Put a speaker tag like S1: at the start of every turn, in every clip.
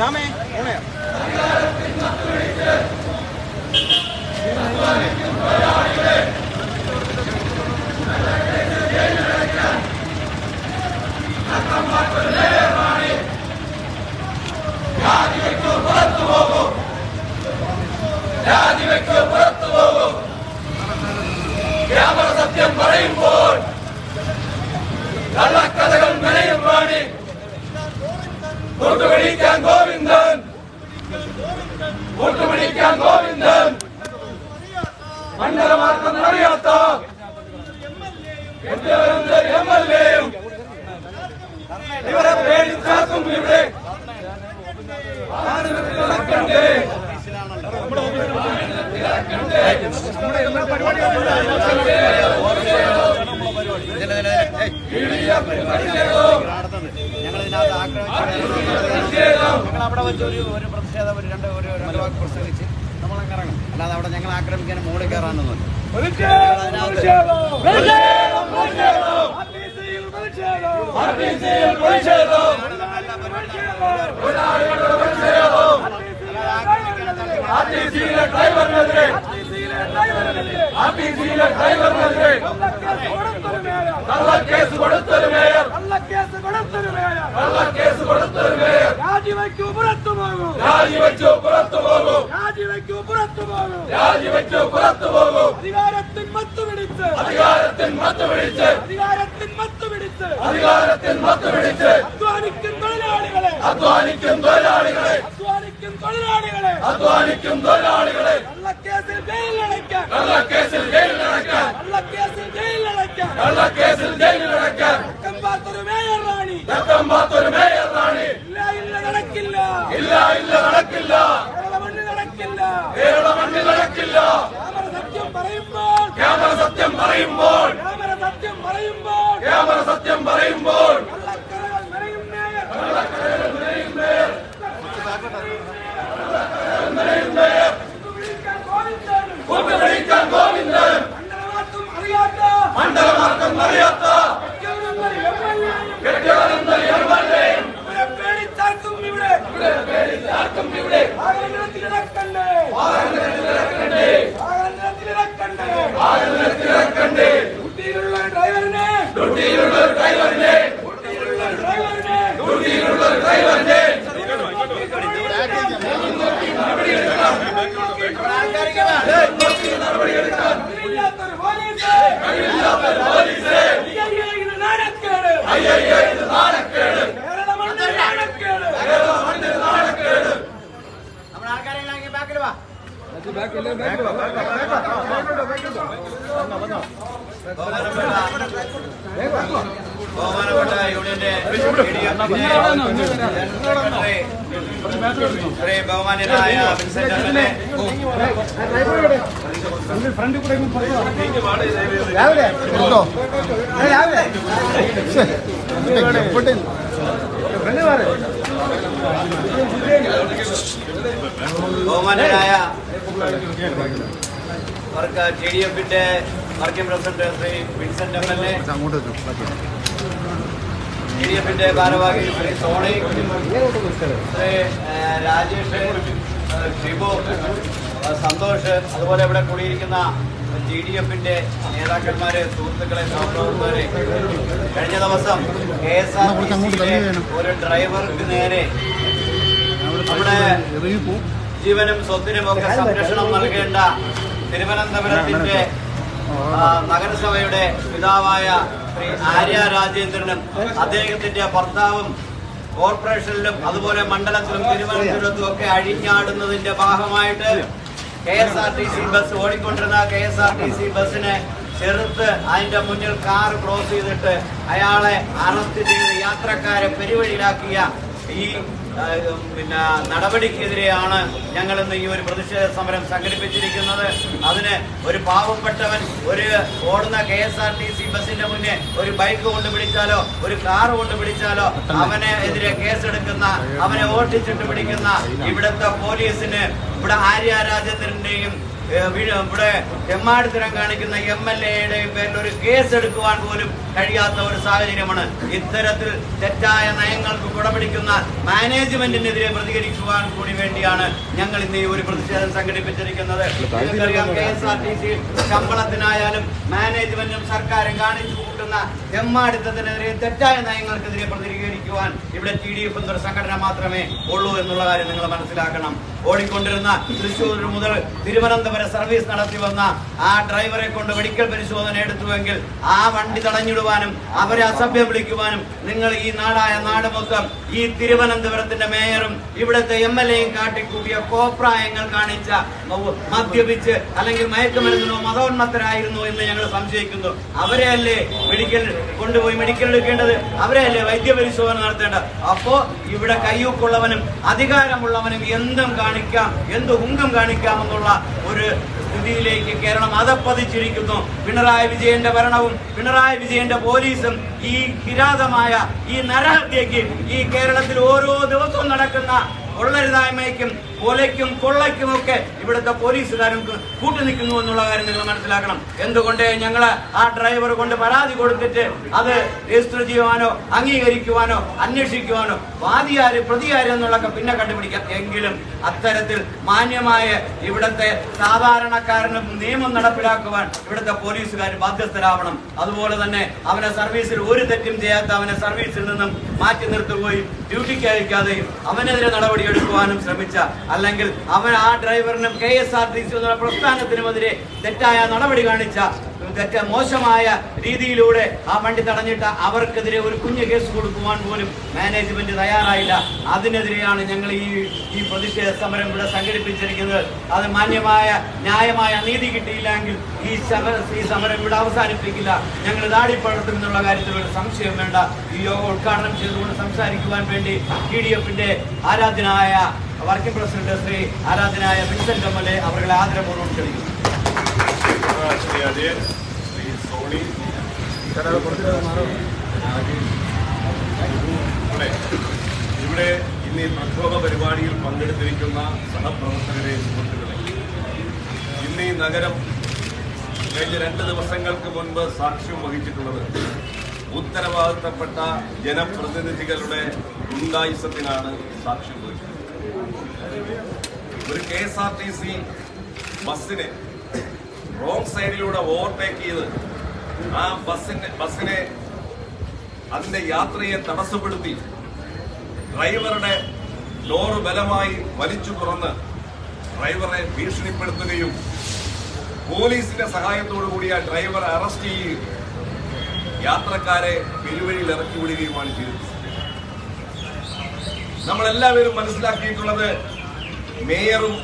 S1: Dame. കൂട്ടുപിടിക്കാൻ Govindan. മണ്ഡലമാർക്കം അറിയാത്ത M L എയും ഇവരെ പേടിച്ചാക്കും ഇവിടെ
S2: ഞങ്ങൾ ഇതിനകത്ത് ആക്രമിച്ചു ഞങ്ങൾ അവിടെ വെച്ച് ഒരു പ്രതിഷേധം ഒരു രണ്ട് ഒരു രണ്ട് വാക്ക് പ്രസംഗിച്ച് നമ്മളങ്ങ് ഇറങ്ങും അല്ലാതെ അവിടെ ഞങ്ങൾ ആക്രമിക്കാൻ മോളിൽ കയറാനൊന്നുമില്ല
S1: ആർട്ടിസിയിൽ പ്രതിഷേധം ആർട്ടിസിയിലെ ഡ്രൈവറിനെതിരെ ആർട്ടിസിയിലെ ഡ്രൈവറിനെതിരെ കള്ളക്കേസ് കൊടുത്തൊരു മേയർ. കള്ളക്കേസ് കൊടുത്തൊരു മേയർ.
S3: രാജിവെക്കൂ പുറത്തു പോകൂ.
S1: രാജിവെച്ചു പുറത്തു പോകൂ.
S3: രാജിവെക്കൂ പുറത്തു പോകൂ.
S1: രാജിവെച്ചു പുറത്തു പോകൂ.
S3: അധികാരത്തിൻ മത്ത് പിടിച്ച്.
S1: അധികാരത്തിൽ മത്ത് പിടിച്ച്.
S3: അധികാരത്തിൻ മത്ത് പിടിച്ച്.
S1: അധികാരത്തിൽ മത്ത് പിടിച്ച്.
S3: അധ്വാനിക്കും തൊഴിലാളികളെ.
S1: അധ്വാനിക്കും തൊഴിലാളികളെ.
S3: അധ്വാനിക്കും തൊഴിലാളികളെ.
S1: അധ്വാനിക്കും തൊഴിലാളികളെ.
S3: കള്ളക്കേസിൽ ജയിലിലടയ്ക്കാൻ
S1: കള്ളക്കേസിൽ ജയിലിലടയ്ക്കാൻ
S3: കള്ളക്കേസിൽ
S1: കള്ളക്കേസിൽ
S3: ജയിലിൽ
S1: അടയ്ക്കാൻ പാത്തൊരു മേയർ റാണി.
S3: നടക്കില്ല.
S1: ഇല്ല ഇല്ല നടക്കില്ല.
S3: കേരള മണ്ണിൽ നടക്കില്ല. സത്യം പറയുമ്പോൾ.
S1: ക്യാമറ സത്യം പറയുമ്പോൾ.
S3: ക്യാമറ സത്യം പറയുമ്പോൾ.
S1: ക്യാമറ സത്യം പറയുമ്പോൾ.
S3: കള്ളക്കറകൾ നിറയും മേയർ വിളിക്കാൻ ഗോവിന്ദനും
S1: കൂട്ടുപിടിക്കാൻ ഗോവിന്ദൻ
S3: മണ്ഡലമാർക്കും അറിയാത്ത
S1: മണ്ഡലമാർക്കം അറിയാത്ത
S3: കെട്ടിടങ്ങൾ എംഎൽഎയും
S1: കെട്ടിടന്ന എം എൽ എയും
S3: ഇവരെ പേടിച്ചാർക്കും ഇവിടെ
S1: ആർക്കും ഇവിടെ
S3: വാഹനത്തിലിറക്കണ്ടേ
S1: വാഹനത്തിലിറക്കണ്ടേ
S3: വാഹനത്തിലിറക്കണ്ടേ
S1: വാഹനത്തിലിറക്കണ്ടേ
S3: ഡ്യൂട്ടിയിലുള്ള ഡ്രൈവറിനെ
S1: ഡ്യൂട്ടിയിലുള്ള ഒരു ഡ്രൈവറിനെ
S3: ഡ്യൂട്ടിയിലുള്ള ഡ്രൈവറിനെ
S1: ഡ്യൂട്ടിയിലുള്ള ഒരു ഡ്രൈവറിനെ
S3: ഇല്ലാത്തൊരു പോലീസ്
S1: കഴിവില്ലാത്തൊരു പോലീസ്
S3: അയ്യയ്യേ, ഇത് നാണക്കേട്
S1: അയ്യയ്യോ ഇത് നാണക്കേട്
S3: കേരള മണ്ണിൽ നാണക്കേട്
S1: കേരള മണ്ണിൽ നാണക്കേട്
S2: നമ്മുടെ ആൾക്കാരെ ബാക്കിൽ വാ. ബഹുമാനപ്പെട്ട യൂണിയന്റെ ശ്രീ ബഹുമാന്യനായ വിൻസെന്റ് എം.എൽ.എ. ബഹുമാന്യനായ വർക്ക് ജെ ഡി എഫിന്റെ working president Shri Vincent M L A. J D എഫിന്റെ ഭാരവാഹി ശ്രീ സോണി. ശ്രീ രാജേഷ് ഷിബു സന്തോഷ് അതുപോലെ ഇവിടെ കൂടിയിരിക്കുന്ന ജി ഡി എഫിന്റെ നേതാക്കന്മാരെ സുഹൃത്തുക്കളെ സഹപ്രവർത്തകരെ. കഴിഞ്ഞ ദിവസം കെ എസ് ആർ ടി സിയിലെ ഒരു ഡ്രൈവർക്ക് നേരെ നമ്മുടെ ജീവനും സ്വത്തിനും ഒക്കെ സംരക്ഷണം നൽകേണ്ട തിരുവനന്തപുരത്തിന്റെ നഗരസഭയുടെ പിതാവായ ശ്രീ ആര്യ രാജേന്ദ്രനും അദ്ദേഹത്തിന്റെ ഭർത്താവും കോർപ്പറേഷനിലും അതുപോലെ മണ്ഡലത്തിലും തിരുവനന്തപുരത്തും ഒക്കെ അഴിഞ്ഞാടുന്നതിന്റെ ഭാഗമായിട്ട് K S R T C bus ഓടിക്കൊണ്ടിരുന്ന K S R T C ബസ്സിനെ ചെറുത്ത് അതിന്റെ മുന്നിൽ കാർ ക്രോസ് ചെയ്തിട്ട് അയാളെ അറസ്റ്റ് ചെയ്ത് യാത്രക്കാരെ പെരുവഴിയിലാക്കിയ ഈ പിന്നെ നടപടിക്കെതിരെയാണ് ഞങ്ങൾ ഇന്ന് ഈ ഒരു പ്രതിഷേധ സമരം സംഘടിപ്പിച്ചിരിക്കുന്നത്. അതിന് ഒരു പാവപ്പെട്ടവൻ ഒരു ഓടുന്ന K S R T C ബസിന്റെ മുന്നേ ഒരു ബൈക്ക് കൊണ്ട് പിടിച്ചാലോ ഒരു കാർ കൊണ്ട് പിടിച്ചാലോ അവനെ എതിരെ കേസെടുക്കുന്ന അവനെ ഓട്ടിച്ചിട്ട് പിടിക്കുന്ന ഇവിടുത്തെ പോലീസിന് ഇവിടെ ആര്യ രാജേന്ദ്രന്റെയും ഇവിടെ തെമ്മാടിത്തരം കാണിക്കുന്ന എം എൽ എയുടെ പേരിൽ ഒരു കേസ് എടുക്കുവാൻ പോലും കഴിയാത്ത ഒരു സാഹചര്യമാണ്. ഇത്തരത്തിൽ തെറ്റായ നയങ്ങൾക്ക് കുടപിടിക്കുന്ന മാനേജ്മെന്റിനെതിരെ പ്രതികരിക്കുവാൻ കൂടി വേണ്ടിയാണ് ഞങ്ങൾ ഇന്ന് ഈ ഒരു പ്രതിഷേധം സംഘടിപ്പിച്ചിരിക്കുന്നത്. നിങ്ങൾക്കറിയാം K S R T C ശമ്പളത്തിനായാലും മാനേജ്മെന്റും സർക്കാരും കാണിച്ചു കൂട്ടുന്ന എമ്മാടിത്തത്തിനെതിരെ തെറ്റായ നയങ്ങൾക്കെതിരെ പ്രതികരിക്കുവാൻ ഇവിടെ ടി ഡി എഫ് എന്നൊരു സംഘടന മാത്രമേ ഉള്ളൂ എന്നുള്ള കാര്യം നിങ്ങൾ മനസ്സിലാക്കണം. ഓടിക്കൊണ്ടിരുന്ന തൃശ്ശൂർ മുതൽ തിരുവനന്തപുരം സർവീസ് നടത്തി വന്ന ആ ഡ്രൈവറെ കൊണ്ട് മെഡിക്കൽ പരിശോധന എടുത്തുവെങ്കിൽ ആ വണ്ടി തടഞ്ഞിടുവാനും അവരെ അസഭ്യം വിളിക്കുവാനും നിങ്ങൾ ഈ നാടായ നാട് മൊത്തം ഈ തിരുവനന്തപുരത്തിന്റെ മേയറും ഇവിടുത്തെ എം എൽ എയും കാട്ടിക്കൂട്ടിയ കോപ്രായങ്ങൾ കാണിച്ച മദ്യപിച്ച് അല്ലെങ്കിൽ മയക്കുമരുന്നോ മതോന്മത്തരായിരുന്നു എന്ന് ഞങ്ങൾ സംശയിക്കുന്നു. അവരെ അല്ലേ മെഡിക്കൽ കൊണ്ടുപോയി മെഡിക്കൽ എടുക്കേണ്ടത്? അവരെ അല്ലേ വൈദ്യപരിശോധന നടത്തേണ്ടത്? അപ്പോ ഇവിടെ കയ്യൂക്കുള്ളവനും അധികാരമുള്ളവനും എന്തും കാണിക്കാം എന്ത് ഹുങ്കം കാണിക്കാമെന്നുള്ള ഒരു സ്ഥിതിയിലേക്ക് കേരളം അതപ്പതിച്ചിരിക്കുന്നു പിണറായി വിജയന്റെ ഭരണവും പിണറായി വിജയന്റെ പോലീസും ഈ കിരാതമായ ഈ നരഹത്യക്ക് ഈ കേരളത്തിൽ ഓരോ ദിവസവും നടക്കുന്ന കൊള്ളരുതായ്മയ്ക്കും കൊലയ്ക്കും കൊള്ളയ്ക്കും ഒക്കെ ഇവിടുത്തെ പോലീസുകാരും കൂട്ടു നിൽക്കുന്നു എന്നുള്ള കാര്യം നിങ്ങൾ മനസ്സിലാക്കണം. എന്തുകൊണ്ട് ഞങ്ങൾ ആ ഡ്രൈവർ കൊണ്ട് പരാതി കൊടുത്തിട്ട് അത് രജിസ്റ്റർ ചെയ്യുവാനോ അംഗീകരിക്കുവാനോ അന്വേഷിക്കുവാനോ വാദിയാര് പ്രതിയാര് എന്നുള്ളൊക്കെ പിന്നെ കണ്ടുപിടിക്കാം. എങ്കിലും അത്തരത്തിൽ മാന്യമായ ഇവിടുത്തെ സാധാരണക്കാരനും നിയമം നടപ്പിലാക്കുവാൻ ഇവിടുത്തെ പോലീസുകാർ ബാധ്യസ്ഥരാവണം. അതുപോലെ തന്നെ അവനെ സർവീസിൽ ഒരു തെറ്റും ചെയ്യാത്ത അവനെ സർവീസിൽ നിന്നും മാറ്റി നിർത്തുകയും ഡ്യൂട്ടിക്ക് അയക്കാതെയും അവനെതിരെ നടപടിയെടുക്കുവാനും ശ്രമിച്ച അല്ലെങ്കിൽ അവൻ ആ ഡ്രൈവറിനും K S R T C പ്രസ്ഥാനത്തിനുമെതിരെ തെറ്റായ നടപടി കാണിച്ച തെറ്റ മോശമായ രീതിയിലൂടെ ആ വണ്ടി തടഞ്ഞിട്ട് അവർക്കെതിരെ ഒരു കുഞ്ഞു കേസ് കൊടുക്കുവാൻ പോലും മാനേജ്മെന്റ് തയ്യാറായില്ല. അതിനെതിരെയാണ് ഞങ്ങൾ ഈ ഈ പ്രതിഷേധ സമരം ഇവിടെ സംഘടിപ്പിച്ചിരിക്കുന്നത്. അത് മാന്യമായ ന്യായമായ നീതി കിട്ടിയില്ലെങ്കിൽ ഈ ഈ സമരം ഇവിടെ അവസാനിപ്പിക്കില്ല. ഞങ്ങൾ ദാടിപ്പഴത്തും എന്നുള്ള കാര്യത്തിൽ ഒരു സംശയം വേണ്ട. ഈ യോഗ ഉദ്ഘാടനം ചെയ്തുകൊണ്ട് സംസാരിക്കുവാൻ വേണ്ടി ടി ഡി എഫിന്റെ ആരാധനായ വർക്കിംഗ് പ്രസിഡന്റ് ശ്രീ ആരാധനായ വിൻസെന്റ് എം എൽ എ അവരുടെ ആദരപൂർവം ക്ഷണിക്കുന്നു.
S4: ശ്രീ അജയൻ ശ്രീ സോണി. ഇവിടെ ഇന്ന് ഈ പ്രക്ഷോഭ പരിപാടിയിൽ പങ്കെടുത്തിരിക്കുന്ന സഹപ്രവർത്തകരെ സുഹൃത്തുക്കളെ ഇന്ന് ഈ നഗരം കഴിഞ്ഞ രണ്ട് ദിവസങ്ങൾക്ക് മുൻപ് സാക്ഷ്യം വഹിച്ചിട്ടുള്ളത് ഉത്തരവാദിത്തപ്പെട്ട ജനപ്രതിനിധികളുടെ ഗുണ്ടായുസത്തിനാണ് സാക്ഷ്യം വഹിച്ചത് ഒരു K S R T C ബസ്സിനെ റോങ് സൈഡിലൂടെ ഓവർടേക്ക് ചെയ്ത് ആ ബസ്സിന്റെ ബസ്സിനെ അതിന്റെ യാത്രയെ തടസ്സപ്പെടുത്തി ഡ്രൈവറുടെ ഡോറ് ബലമായി വലിച്ചു തുറന്ന് ഡ്രൈവറെ ഭീഷണിപ്പെടുത്തുകയും പോലീസിന്റെ സഹായത്തോടു കൂടി ആ ഡ്രൈവറെ അറസ്റ്റ് ചെയ്യുകയും യാത്രക്കാരെ പെരുവഴിയിൽ ഇറക്കി വിടുകയുമാണ് ചെയ്തത്. നമ്മളെല്ലാവരും മനസ്സിലാക്കിയിട്ടുള്ളത് മേയറും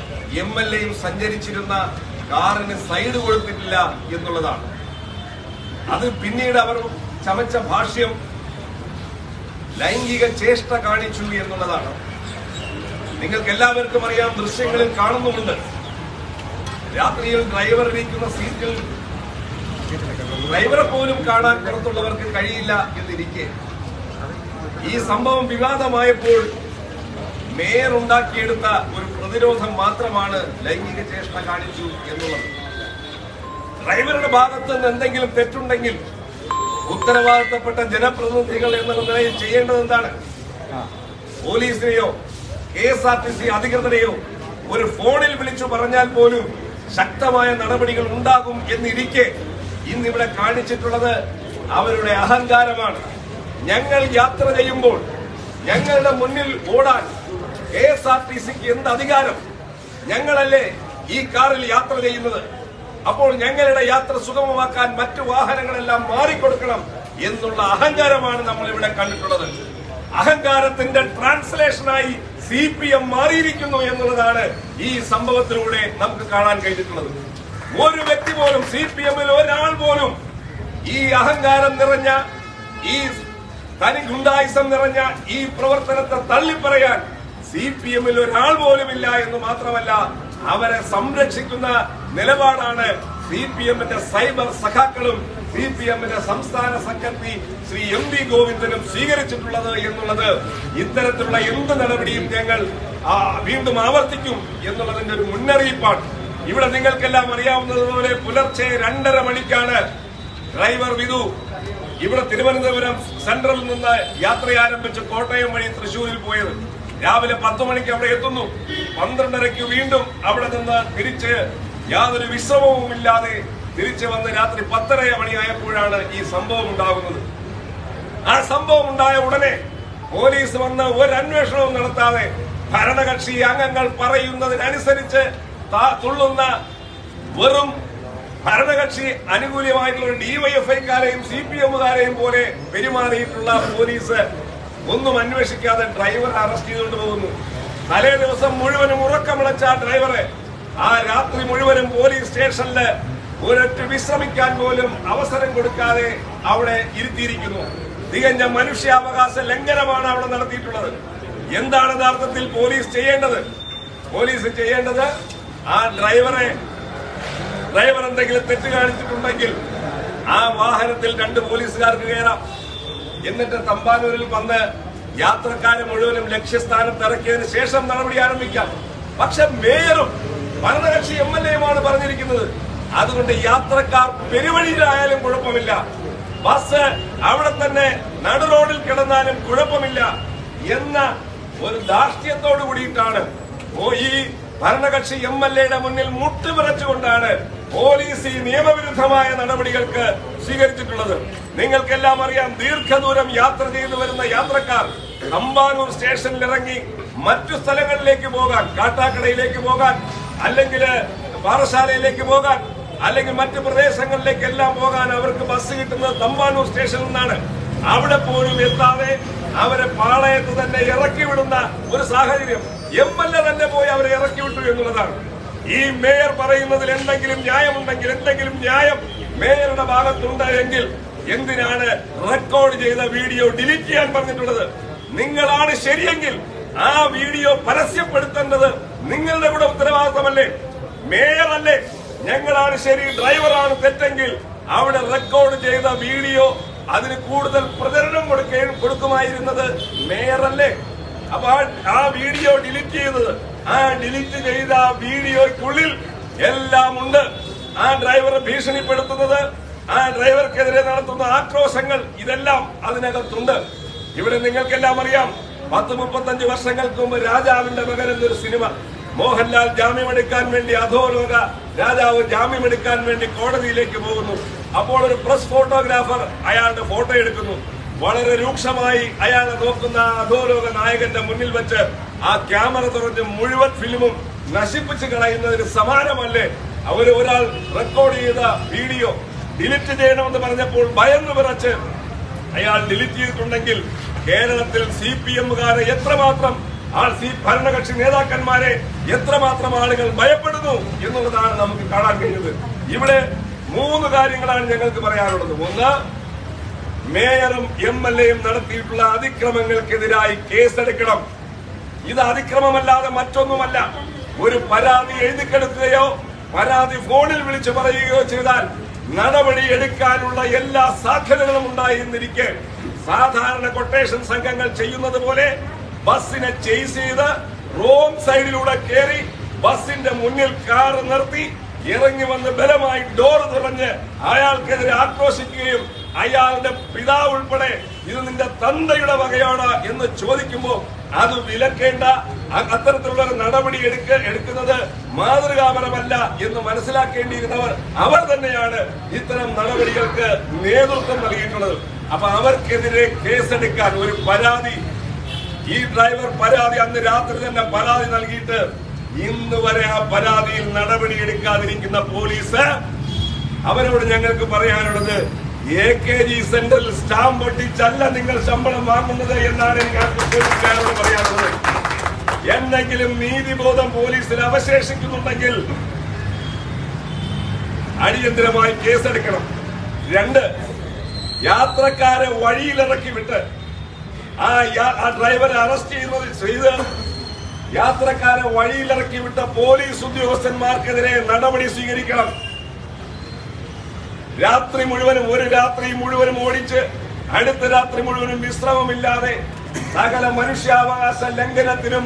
S4: എം എൽ എയും സഞ്ചരിച്ചിരുന്ന കാറിന് സൈഡ് കൊടുത്തിട്ടില്ല എന്നുള്ളതാണ്. അത് പിന്നീട് അവർ ചമച്ച ഭാഷ്യം ലൈംഗിക ചേഷ്ട കാണിച്ചു എന്നുള്ളതാണ്. നിങ്ങൾക്ക് എല്ലാവർക്കും അറിയാം ദൃശ്യങ്ങളിൽ കാണുന്നുമുണ്ട്. രാത്രിയിൽ ഡ്രൈവർ ഇരിക്കുന്ന സീറ്റിൽ ഡ്രൈവറെ പോലും കാണാൻ പുറത്തുള്ളവർക്ക് കഴിയില്ല എന്നിരിക്കെ. ഈ സംഭവം വിവാദമായപ്പോൾ മേയർ ഉണ്ടാക്കിയെടുത്ത ഒരു പ്രതിരോധം മാത്രമാണ് ലൈംഗിക ചേഷ്ട കാണിച്ചു എന്നുള്ളത്. ഡ്രൈവറുടെ ഭാഗത്ത് നിന്ന് എന്തെങ്കിലും തെറ്റുണ്ടെങ്കിൽ ഉത്തരവാദിത്തപ്പെട്ട ജനപ്രതിനിധികൾ എന്നുള്ള നിലയിൽ ചെയ്യേണ്ടത് എന്താണ്? പോലീസിനെയോ K S R T C അധികൃതരെയോ ഒരു ഫോണിൽ വിളിച്ചു പറഞ്ഞാൽ പോലും ശക്തമായ നടപടികൾ ഉണ്ടാകും എന്നിരിക്കെ ഇന്ന് ഇവിടെ കാണിച്ചിട്ടുള്ളത് അവരുടെ അഹങ്കാരമാണ്. ഞങ്ങൾ യാത്ര ചെയ്യുമ്പോൾ ഞങ്ങളുടെ മുന്നിൽ ഓടാൻ കെ എസ് ആർ ടി സിക്ക് എന്ത് അധികാരം? ഞങ്ങളല്ലേ ഈ കാറിൽ യാത്ര ചെയ്യുന്നത്. അപ്പോൾ ഞങ്ങളുടെ യാത്ര സുഗമമാക്കാൻ മറ്റു വാഹനങ്ങളെല്ലാം മാറിക്കൊടുക്കണം എന്നുള്ള അഹങ്കാരമാണ് നമ്മൾ ഇവിടെ കണ്ടിട്ടുള്ളത്. അഹങ്കാരത്തിന്റെ ട്രാൻസ്ലേഷനായി സി പി എം മാറിയിരിക്കുന്നു എന്നുള്ളതാണ് ഈ സംഭവത്തിലൂടെ നമുക്ക് കാണാൻ കഴിഞ്ഞിട്ടുള്ളത്. ഒരു വ്യക്തി പോലും സി പി എമ്മിൽ ഒരാൾ പോലും ഈ അഹങ്കാരം നിറഞ്ഞ ഈ തനി ഗുണ്ടായുസം നിറഞ്ഞ ഈ പ്രവർത്തനത്തെ തള്ളിപ്പറയാൻ സി പി എമ്മിൽ ഒരാൾ പോലുമില്ല എന്ന് മാത്രമല്ല അവരെ സംരക്ഷിക്കുന്ന നിലപാടാണ് സി പി എമ്മിന്റെ സൈബർ സഖാക്കളും സി പി എമ്മിന്റെ സംസ്ഥാന സെക്രട്ടറി ശ്രീ എം വി ഗോവിന്ദനും സ്വീകരിച്ചിട്ടുള്ളത് എന്നുള്ളത് ഇത്തരത്തിലുള്ള എന്ത് നടപടിയും ഞങ്ങൾ വീണ്ടും ആവർത്തിക്കും എന്നുള്ളതിന്റെ ഒരു മുന്നറിയിപ്പാണ്. ഇവിടെ നിങ്ങൾക്കെല്ലാം അറിയാവുന്നതുപോലെ പുലർച്ചെ രണ്ടര മണിക്കാണ് ഡ്രൈവർ വിധു ഇവിടെ തിരുവനന്തപുരം സെൻട്രലിൽ നിന്ന് യാത്ര ആരംഭിച്ച് കോട്ടയം വഴി തൃശൂരിൽ പോയത്. രാവിലെ പത്ത് മണിക്ക് അവിടെ എത്തുന്നു. പന്ത്രണ്ടരയ്ക്ക് വീണ്ടും അവിടെ നിന്ന് തിരിച്ച് യാതൊരു വിശ്രമവും ഇല്ലാതെ തിരിച്ചു വന്ന് രാത്രി പത്തര മണിയായപ്പോഴാണ് ഈ സംഭവം ഉണ്ടാകുന്നത്. ആ സംഭവം ഉണ്ടായ ഉടനെ പോലീസ് വന്ന് ഒരു അന്വേഷണവും നടത്താതെ ഭരണകക്ഷി അംഗങ്ങൾ പറയുന്നതിനനുസരിച്ച് തുള്ളുന്ന വെറും ഭരണകക്ഷി അനുകൂലമായിട്ടുള്ള ഡിവൈഎഫ്ഐക്കാരെയും സി പി എമ്മുകാരെയും പോലെ പെരുമാറിയിട്ടുള്ള പോലീസ് ഒന്നും അന്വേഷിക്കാതെ ഡ്രൈവറെ അറസ്റ്റ് ചെയ്തുകൊണ്ട് പോകുന്നു. തലേ ദിവസം മുഴുവനും ഉറക്കമിളച്ച ആ ഡ്രൈവറെ ആ രാത്രി മുഴുവനും പോലീസ് സ്റ്റേഷനിൽ ഒരൊറ്റ വിശ്രമിക്കാൻ പോലും അവസരം കൊടുക്കാതെ അവിടെ ഇരുത്തിയിരിക്കുന്നു. തികഞ്ഞ മനുഷ്യാവകാശ ലംഘനമാണ് അവിടെ നടത്തിയിട്ടുള്ളത്. എന്താണ് യഥാർത്ഥത്തിൽ പോലീസ് ചെയ്യേണ്ടത്? പോലീസ് ചെയ്യേണ്ടത് ആ ഡ്രൈവറെ ഡ്രൈവർ എന്തെങ്കിലും തെറ്റ് കാണിച്ചിട്ടുണ്ടെങ്കിൽ ആ വാഹനത്തിൽ രണ്ട് പോലീസുകാർക്ക് കയറാം. എന്നിട്ട് തമ്പാനൂരിൽ വന്ന് യാത്രക്കാരെ മുഴുവനും ലക്ഷ്യസ്ഥാനത്ത് ഇറക്കിയതിന് ശേഷം നടപടി ആരംഭിക്കാം. പക്ഷെ മേയറും ഭരണകക്ഷി എം എൽ എയുമാണ് പറഞ്ഞിരിക്കുന്നത്. അതുകൊണ്ട് യാത്രക്കാർ പെരുവഴിയിലായാലും കുഴപ്പമില്ല. ബസ് അവിടെ തന്നെ നടു റോഡിൽ കിടന്നാലും കുഴപ്പമില്ല എന്ന ഒരു ധാർഷ്ട്യത്തോടു കൂടിയിട്ടാണ് ഈ ഭരണകക്ഷി എം എൽ എയുടെ മുന്നിൽ മുട്ടുപിറച്ചുകൊണ്ടാണ് പോലീസ് ഈ നിയമവിരുദ്ധമായ നടപടികൾക്ക് സ്വീകരിച്ചിട്ടുള്ളത്. നിങ്ങൾക്കെല്ലാം അറിയാം ദീർഘദൂരം യാത്ര ചെയ്തു വരുന്ന യാത്രക്കാർ തമ്പാനൂർ സ്റ്റേഷനിൽ ഇറങ്ങി മറ്റു സ്ഥലങ്ങളിലേക്ക് പോകാൻ കാട്ടാക്കടയിലേക്ക് പോകാൻ അല്ലെങ്കിൽ പാറശാലയിലേക്ക് പോകാൻ അല്ലെങ്കിൽ മറ്റു പ്രദേശങ്ങളിലേക്ക് എല്ലാം പോകാൻ അവർക്ക് ബസ് കിട്ടുന്നത് തമ്പാനൂർ സ്റ്റേഷനിൽ നിന്നാണ്. അവിടെ പോലും എത്താതെ അവരെ പാളയത്ത് തന്നെ ഇറക്കി വിടുന്ന ഒരു സാഹചര്യം. എം എൽ എ തന്നെ പോയി അവരെ ഇറക്കി വിട്ടു എന്നുള്ളതാണ്. ഈ മേയർ പറയുന്നതിൽ എന്തെങ്കിലും ന്യായമുണ്ടെങ്കിൽ എന്തെങ്കിലും ന്യായം മേയറുടെ ഭാഗത്തുണ്ട് എങ്കിൽ എന്തിനാണ് റെക്കോർഡ് ചെയ്ത വീഡിയോ ഡിലീറ്റ് ചെയ്യാൻ പറഞ്ഞിട്ടുള്ളത്? നിങ്ങളാണ് ശരിയെങ്കിൽ ആ വീഡിയോ പരസ്യപ്പെടുത്തേണ്ടത് നിങ്ങളുടെ കൂടെ ഉത്തരവാദിത്തമല്ലേ? മേയർ അല്ലേ ഞങ്ങളാണ് ശരി ഡ്രൈവറാണ് തെറ്റെങ്കിൽ അവിടെ റെക്കോർഡ് ചെയ്ത വീഡിയോ അതിന് കൂടുതൽ പ്രചരണം കൊടുക്കുകയും കൊടുക്കുമായിരുന്നത് മേയറല്ലേ. അപ്പൊ ആ- വീഡിയോ ഡിലീറ്റ് ചെയ്തത് ആ ഡിലീറ്റ് ചെയ്ത വീഡിയോയ്ക്കുള്ളിൽ എല്ലാം ഉണ്ട് ആ ഡ്രൈവറെ ഭീഷണിപ്പെടുത്തുന്നത് ആ ഡ്രൈവർക്കെതിരെ നടത്തുന്ന ആക്രോശങ്ങൾ ഇതെല്ലാം അതിനകത്തുണ്ട്. ഇവിടെ നിങ്ങൾക്കെല്ലാം അറിയാം പത്ത് മുപ്പത്തഞ്ച് വർഷങ്ങൾക്ക് മുമ്പ് രാജാവിന്റെ മകൻ എന്നൊരു സിനിമ മോഹൻലാൽ ജാമ്യമെടുക്കാൻ വേണ്ടി അധോലോക രാജാവ് ജാമ്യമെടുക്കാൻ വേണ്ടി കോടതിയിലേക്ക് പോകുന്നു. അപ്പോൾ ഒരു പ്രസ് ഫോട്ടോഗ്രാഫർ അയാളുടെ ഫോട്ടോ എടുക്കുന്നു. വളരെ രൂക്ഷമായി അയാളെ നോക്കുന്ന അധോലോക നായകന്റെ മുന്നിൽ വെച്ച് ആ ക്യാമറ തുറഞ്ഞ് മുഴുവൻ ഫിലിമും നശിപ്പിച്ച് കളയുന്നതിന് സമാനമല്ലേ? അവർ ഒരാൾ റെക്കോർഡ് ചെയ്ത വീഡിയോ ഡിലിറ്റ് ചെയ്യണമെന്ന് പറഞ്ഞപ്പോൾ ഭയന്ന് വിറച്ച് അയാൾ ഡിലീറ്റ് ചെയ്തിട്ടുണ്ടെങ്കിൽ കേരളത്തിൽ സി പി എമ്മുകാരെ എത്രമാത്രം ആ സി ഭരണകക്ഷി നേതാക്കന്മാരെ എത്രമാത്രം ആളുകൾ ഭയപ്പെടുന്നു എന്നുള്ളതാണ് നമുക്ക് കാണാൻ കഴിയുന്നത്. ഇവിടെ മൂന്ന് കാര്യങ്ങളാണ് ഞങ്ങൾക്ക് പറയാനുള്ളത്. ഒന്ന് മേയറും എം എൽ എയും നടത്തിയിട്ടുള്ള അതിക്രമങ്ങൾക്കെതിരായി കേസെടുക്കണം. ഇത് അതിക്രമമല്ലാതെ മറ്റൊന്നുമല്ല. ഒരു പരാതി എഴുതിക്കെടുക്കുകയോ പരാതി ഫോണിൽ വിളിച്ചു പറയുകയോ ചെയ്താൽ നടപടി എടുക്കാനുള്ള എല്ലാ സാധ്യതകളും ഉണ്ടായിരുന്നിരിക്കെ. സാധാരണ കൊട്ടേഷൻ സംഘങ്ങൾ ചെയ്യുന്നത് പോലെ ബസ്സിനെ ചേസ് ചെയ്ത് റോങ് സൈഡിലൂടെ കയറി ബസ്സിന്റെ മുന്നിൽ കാർ നിർത്തി ഇറങ്ങി വന്ന് ബലമായി ഡോർ തുറഞ്ഞ് അയാൾക്കെതിരെ ആക്രോശിക്കുകയും അയാളുടെ പിതാവ് ഉൾപ്പെടെ ഇത് നിന്റെ തന്തയുടെ വകയാണ് എന്ന് ചോദിക്കുമ്പോൾ അത് വിലക്കേണ്ട അത്തരത്തിലുള്ള നടപടി എടുക്ക എടുക്കുന്നത് മാതൃകാപരമല്ല എന്ന് മനസ്സിലാക്കേണ്ടിയിരുന്നവർ അവർ തന്നെയാണ് ഇത്തരം നടപടികൾക്ക് നേതൃത്വം നൽകിയിട്ടുള്ളത്. അപ്പൊ അവർക്കെതിരെ കേസെടുക്കാൻ ഒരു പരാതി. ഈ ഡ്രൈവർ പരാതി അന്ന് രാത്രി തന്നെ പരാതി നൽകിയിട്ട് ഇന്ന് വരെ ആ പരാതിയിൽ നടപടി എടുക്കാതിരിക്കുന്ന പോലീസ് അവരോട് ഞങ്ങൾക്ക് പറയാനുള്ളത് എ കെ ജി സെന്ററിൽ സ്റ്റാമ്പ് ഒട്ടിച്ചല്ല നിങ്ങൾ ശമ്പളം വാങ്ങുന്നത് എന്നാണ് എനിക്ക് പറയാനുള്ളത്. എന്തെങ്കിലും നീതിബോധം പോലീസിൽ അവശേഷിക്കുന്നുണ്ടെങ്കിൽ അടിയന്തരമായി കേസെടുക്കണം. രണ്ട് യാത്രക്കാരെ വഴിയിലിറക്കി വിട്ട് ആ ഡ്രൈവറെ അറസ്റ്റ് ചെയ്യുന്നത് ചെയ്ത് യാത്രക്കാരെ വഴിയിലിറക്കി വിട്ട പോലീസ് ഉദ്യോഗസ്ഥന്മാർക്കെതിരെ നടപടി സ്വീകരിക്കണം. രാത്രി മുഴുവനും ഒരു രാത്രി മുഴുവനും ഓടിച്ച് അടുത്ത രാത്രി മുഴുവനും വിശ്രമമില്ലാതെ സകല മനുഷ്യാവകാശ ലംഘനത്തിനും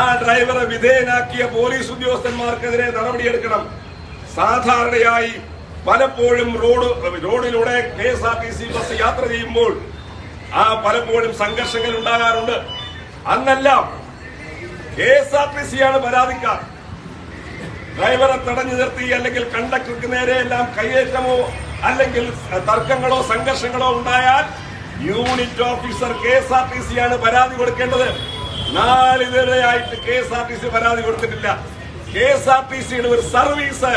S4: ആ ഡ്രൈവറെ വിധേയനാക്കിയ പോലീസ് ഉദ്യോഗസ്ഥന്മാർക്കെതിരെ നടപടിയെടുക്കണം. സാധാരണയായി പലപ്പോഴും റോഡ് റോഡിലൂടെ K S R T C bus യാത്ര ചെയ്യുമ്പോൾ ആ പലപ്പോഴും സംഘർഷങ്ങൾ ഉണ്ടാകാറുണ്ട്. അന്നെല്ലാം കെ എസ് ആർ ടി സിയാണ് പരാതിക്കാർ. ഡ്രൈവറെ തടഞ്ഞു നിർത്തി അല്ലെങ്കിൽ കണ്ടക്ടർക്ക് നേരെ എല്ലാം കയ്യേറ്റമോ അല്ലെങ്കിൽ തർക്കങ്ങളോ സംഘർഷങ്ങളോ ഉണ്ടായാൽ unit officer K S R T C ആണ് പരാതി കൊടുക്കേണ്ടത്. നാളിതുവരെയായിട്ട് K S R T C പരാതി കൊടുത്തിട്ടില്ല. കെ എസ് ആർ ടി സിയുടെ ഒരു സർവീസ്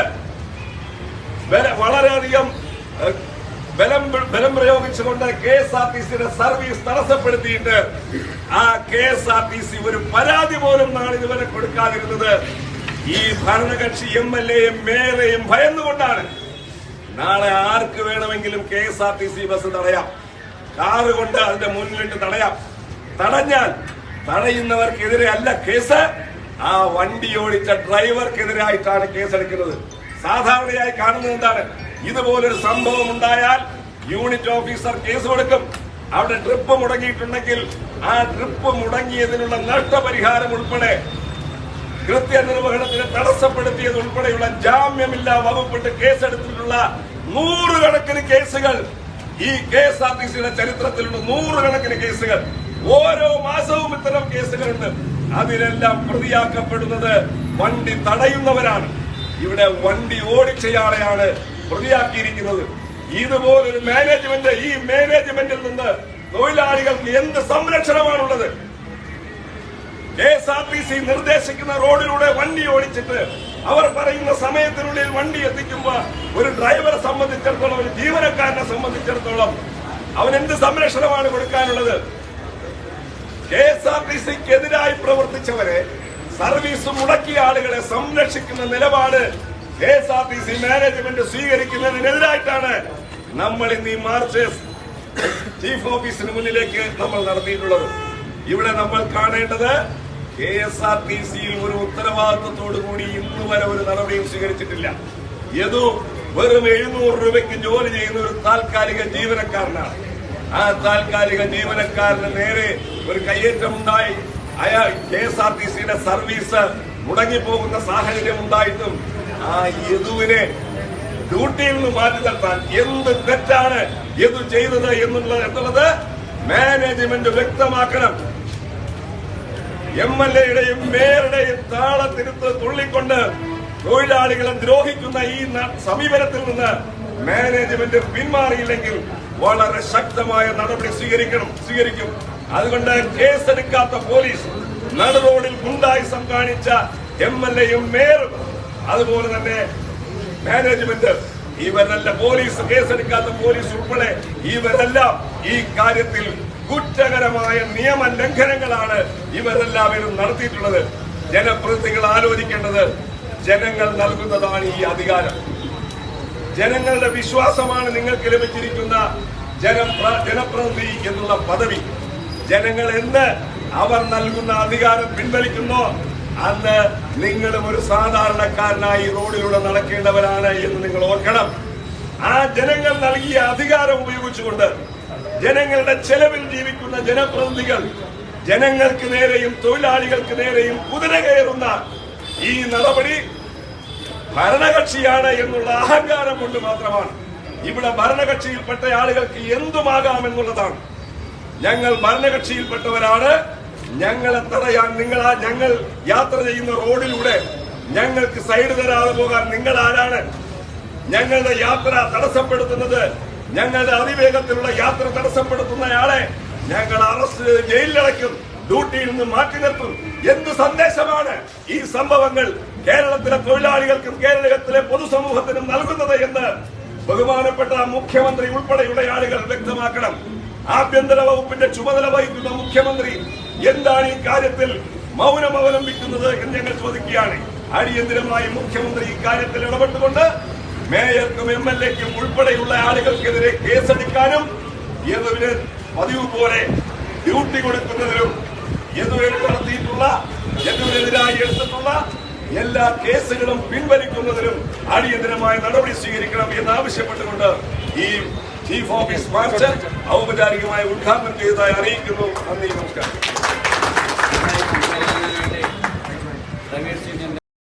S4: വളരെയധികം ബലം ബലം പ്രയോഗിച്ചുകൊണ്ട് കെ എസ് ആർ ടി സിയുടെ സർവീസ് തടസ്സപ്പെടുത്തിയിട്ട് ആ K S R T C ഒരു പരാതി പോലും നാളിതുവരെ കൊടുക്കാതിരുന്നത് ഈ ഭരണകക്ഷി എം എൽ എയും മേയറെയും ഭയന്നുകൊണ്ടാണ്. നാളെ ആർക്ക് വേണമെങ്കിലും K S R T C bus തടയാം. കാറ് കൊണ്ട് അതിന്റെ മുന്നിലിട്ട് തടയാം. തടഞ്ഞാൽ തടയുന്നവർക്കെതിരെ അല്ല കേസ് ആ വണ്ടി ഓടിച്ച ഡ്രൈവർക്കെതിരായിട്ടാണ് കേസെടുക്കുന്നത്. സാധാരണയായി കാണുന്നത് എന്താണ്? ഇതുപോലൊരു സംഭവം ഉണ്ടായാൽ യൂണിറ്റ് ഓഫീസർ കേസ് കൊടുക്കും. അവിടെ ട്രിപ്പ് മുടങ്ങിയിട്ടുണ്ടെങ്കിൽ ആ ട്രിപ്പ് മുടങ്ങിയതിനുള്ള നഷ്ടപരിഹാരം ഉൾപ്പെടെ കൃത്യനിർവഹണത്തിന് തടസ്സപ്പെടുത്തിയത് ഉൾപ്പെടെയുള്ള ജാമ്യമില്ലാ വകുപ്പിട്ട് കേസെടുത്തിട്ടുള്ള നൂറുകണക്കിന് കേസുകൾ. ഈ കെ എസ് ആർ ടി സിയുടെ ചരിത്രത്തിലുള്ള നൂറുകണക്കിന് കേസുകൾ. ഓരോ മാസവും ഇത്തരം കേസുകളുണ്ട്. അതിലെല്ലാം പ്രതിയാക്കപ്പെടുന്നത് വണ്ടി തടയുന്നവരാണ്. ഇവിടെ വണ്ടി ഓടിച്ചയാളെയാണ് പ്രതിയാക്കിയിരിക്കുന്നത്. ഇതുപോലൊരു മാനേജ്മെന്റ് ഈ മാനേജ്മെന്റിൽ നിന്ന് തൊഴിലാളികൾക്ക് എന്ത് സംരക്ഷണമാണുള്ളത്? K S R T C നിർദ്ദേശിക്കുന്ന റോഡിലൂടെ വണ്ടി ഓടിച്ചിട്ട് അവർ പറയുന്ന സമയത്തിനുള്ളിൽ വണ്ടി എത്തിക്കുമ്പോൾ ഒരു ഡ്രൈവറെ സംബന്ധിച്ചിടത്തോളം ഒരു ജീവനക്കാരനെ സംബന്ധിച്ചിടത്തോളം അവൻ എന്ത് സംരക്ഷണമാണ് കൊടുക്കാനുള്ളത്? കെ എസ് ആർ ടി സിക്കെതിരായി പ്രവർത്തിച്ചവരെ സർവീസ് മുടക്കിയ ആളുകളെ സംരക്ഷിക്കുന്ന നിലപാട് K S R T C management സ്വീകരിക്കുന്നതിനെതിരായിട്ടാണ് നമ്മൾ ഇന്ന് ഈ മാർച്ച് ചീഫ് ഓഫീസിന് മുന്നിലേക്ക് നമ്മൾ നടത്തിയിട്ടുള്ളത്. ഇവിടെ നമ്മൾ കാണേണ്ടത് കെ എസ് ആർ ടി സിയിൽ ഒരു ഉത്തരവാദിത്വത്തോടു കൂടി ഇന്ന് വരെ ഒരു നടപടിയും സ്വീകരിച്ചിട്ടില്ല. ഏതോ വെറും എഴുന്നൂറ് രൂപയ്ക്ക് ജോലി ചെയ്യുന്ന ഒരു താൽക്കാലിക ജീവനക്കാരനാണ്. ആ താൽക്കാലിക ജീവനക്കാരന് നേരെ ഒരു കയ്യേറ്റം ഉണ്ടായി അയാൾ കെ എസ് ആർ ടി സിയുടെ സർവീസ് മുടങ്ങിപ്പോകുന്ന സാഹചര്യം ഉണ്ടായിട്ടും ആ യദുവിനെ ഡ്യൂട്ടിയിൽ നിന്ന് മാറ്റി നിർത്താൻ എന്ത് തെറ്റാണ്? യദു ചെയ്തത് എന്നുള്ളത് എന്നുള്ളത് മാനേജ്മെന്റ് വ്യക്തമാക്കണം. എം എൽ എയുടെയും മേയറുടെയും താളത്തിരുത്ത് തുള്ളിക്കൊണ്ട് തൊഴിലാളികളെ ദ്രോഹിക്കുന്ന ഈ സമീപനത്തിൽ നിന്ന് മാനേജ്മെന്റ് പിന്മാറിയില്ലെങ്കിൽ വളരെ ശക്തമായ നടപടി സ്വീകരിക്കണം സ്വീകരിക്കും. അതുകൊണ്ട് കേസെടുക്കാത്ത പോലീസ് നടുറോഡിൽ ഗുണ്ടായിസം കാണിച്ച എം എൽ എയും മേയറും അതുപോലെ തന്നെ മാനേജ്മെന്റ് ഇവരെല്ലാം പോലീസ് കേസെടുക്കാത്ത പോലീസ് ഉൾപ്പെടെ ഇവരെല്ലാം ഈ കാര്യത്തിൽ കുറ്റകരമായ നിയമ ലംഘനങ്ങളാണ് ഇവരെല്ലാവരും നടത്തിയിട്ടുള്ളത്. ജനപ്രതിനിധികൾ ആലോചിക്കേണ്ടത് ജനങ്ങൾ നൽകുന്നതാണ് ഈ അധികാരം. ജനങ്ങളുടെ വിശ്വാസമാണ് നിങ്ങൾക്ക് ലഭിച്ചിരിക്കുന്ന ജനപ്ര- ജനപ്രതിനിധി എന്നുള്ള പദവി. ജനങ്ങൾ എന്ന് അവർ നൽകുന്ന അധികാരം പിൻവലിക്കുന്നോ അന്ന് നിങ്ങളും ഒരു സാധാരണക്കാരനായി റോഡിലൂടെ നടക്കേണ്ടവരാണ് എന്ന് നിങ്ങൾ ഓർക്കണം. ആ ജനങ്ങൾ നൽകിയ അധികാരം ഉപയോഗിച്ചുകൊണ്ട് ജനങ്ങളുടെ ചെലവിൽ ജീവിക്കുന്ന ജനപ്രതിനിധികൾ ജനങ്ങൾക്ക് നേരെയും തൊഴിലാളികൾക്ക് നേരെയും കുതിര കയറുന്ന ഈ നടപടി ഭരണകക്ഷിയാണ് എന്നുള്ള അഹങ്കാരം കൊണ്ട് മാത്രമാണ്. ഇവിടെ ഭരണകക്ഷിയിൽപ്പെട്ട ആളുകൾക്ക് എന്തുമാകാം എന്നുള്ളതാണ് ഞങ്ങൾ ഭരണകക്ഷിയിൽപ്പെട്ടവരാണ്. ഞങ്ങളെ തടയാൻ നിങ്ങൾ ഞങ്ങൾ യാത്ര ചെയ്യുന്ന റോഡിലൂടെ ഞങ്ങൾക്ക് സൈഡ് തരാതെ പോകാൻ നിങ്ങൾ ആരാണ്? ഞങ്ങളുടെ യാത്ര തടസ്സപ്പെടുത്തുന്നത് ഞങ്ങളുടെ അതിവേഗത്തിലുള്ള യാത്ര തടസ്സപ്പെടുത്തുന്നയാളെ ഞങ്ങൾ അറസ്റ്റ് ചെയ്ത് ജയിലിലടയ്ക്കും ഡ്യൂട്ടിയിൽ നിന്ന് മാറ്റി നിർത്തും. എന്ത് സന്ദേശമാണ് ഈ സംഭവങ്ങൾ കേരളത്തിലെ തൊഴിലാളികൾക്കും കേരളത്തിലെ പൊതുസമൂഹത്തിനും നൽകുന്നത് എന്ന് ബഹുമാനപ്പെട്ട മുഖ്യമന്ത്രി ഉൾപ്പെടെയുള്ള ആളുകൾ വ്യക്തമാക്കണം. ആഭ്യന്തര വകുപ്പിന്റെ ചുമതല വഹിക്കുന്ന മുഖ്യമന്ത്രി എന്താണ് ഈ കാര്യത്തിൽ മൗനം അവലംബിക്കുന്നത് എന്ന് ഞങ്ങൾ ചോദിക്കുകയാണ്. അടിയന്തിരമായി മുഖ്യമന്ത്രി ഇക്കാര്യത്തിൽ കാര്യത്തിൽ ഇടപെട്ടുകൊണ്ട് മേയർക്കും എം എൽ എക്കും ഉൾപ്പെടെയുള്ള ആളുകൾക്കെതിരെ കേസെടുക്കാനും യദുവിന് പതിവ് പോലെ ഡ്യൂട്ടി കൊടുക്കുന്നതിലും യദുവിൽ നടത്തിയിട്ടുള്ള യദുവിനെതിരായി എടുത്തിട്ടുള്ള എല്ലാ കേസുകളും പിൻവലിക്കുന്നതിനും അടിയന്തരമായ നടപടി സ്വീകരിക്കണം എന്ന് ആവശ്യപ്പെട്ടുകൊണ്ട് ഈ ചീഫ് ഓഫീസ് മാർച്ച് ഔപചാരികമായി ഉദ്ഘാടനം ചെയ്തതായി അറിയിക്കുന്നു. നന്ദി നമസ്കാരം.